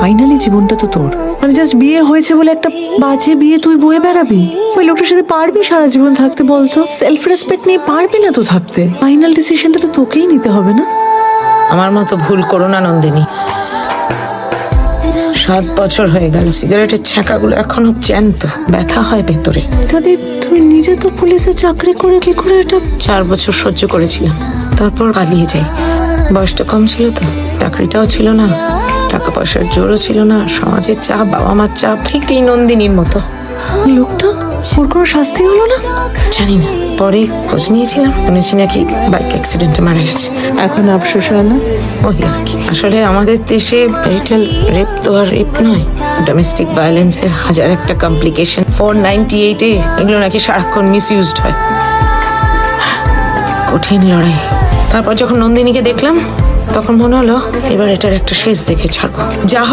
Finally জীবনটা তো তোর। মানে জাস্ট বিয়ে হয়েছে বলে একটা বাজে বিয়ে তুই বয়ে বেড়াবি। ওই লোকটার সাথে পারবি সারা জীবন থাকতে বলতো? সেলফ রেসপেক্ট নিয়ে পারবি না তো থাকতে। ফাইনাল ডিসিশনটা তো তোকেই নিতে হবে না? আমার মতো ভুল করো না নন্দিনী। সাত বছর হয়ে গেল সিগারেটের ছ্যাঁকাগুলো এখনও জ্যান্ত ব্যথা হয় ভেতরে। দাদি তুমি নিজে তো পুলিশে চাকরি করে কি করে এটা চার বছর সহ্য করেছিলাম তারপর পালিয়ে যাই। বয়সটা কম ছিল তো চাকরিটাও ছিল না। টাকা পয়সার জোরও ছিল না সমাজের চাপ বাবা মার চাপ ঠিক এই নন্দিনীর মতো। লোকটা ওর কোনো শাস্তি হলো না? জানি না। পরে খোঁজ নিয়েছিলাম শুনেছি নাকি বাইক অ্যাক্সিডেন্টে মারা গেছে। এখন আফসোস হয় না? ওই আর কি। আসলে আমাদের দেশে ব্যারিটাল রেপ তো আর রেপ নয় ডোমেস্টিক ভায়োলেন্সের হাজার একটা কমপ্লিকেশন ফোর নাইনটি এইটে এগুলো নাকি সারাক্ষণ মিসইউজড হয়। কঠিন লড়াই। তারপর যখন নন্দিনীকে দেখলাম তখন মনে হলো এবার এটার একটা শেষ দেখে ছাড়বো। যা হয়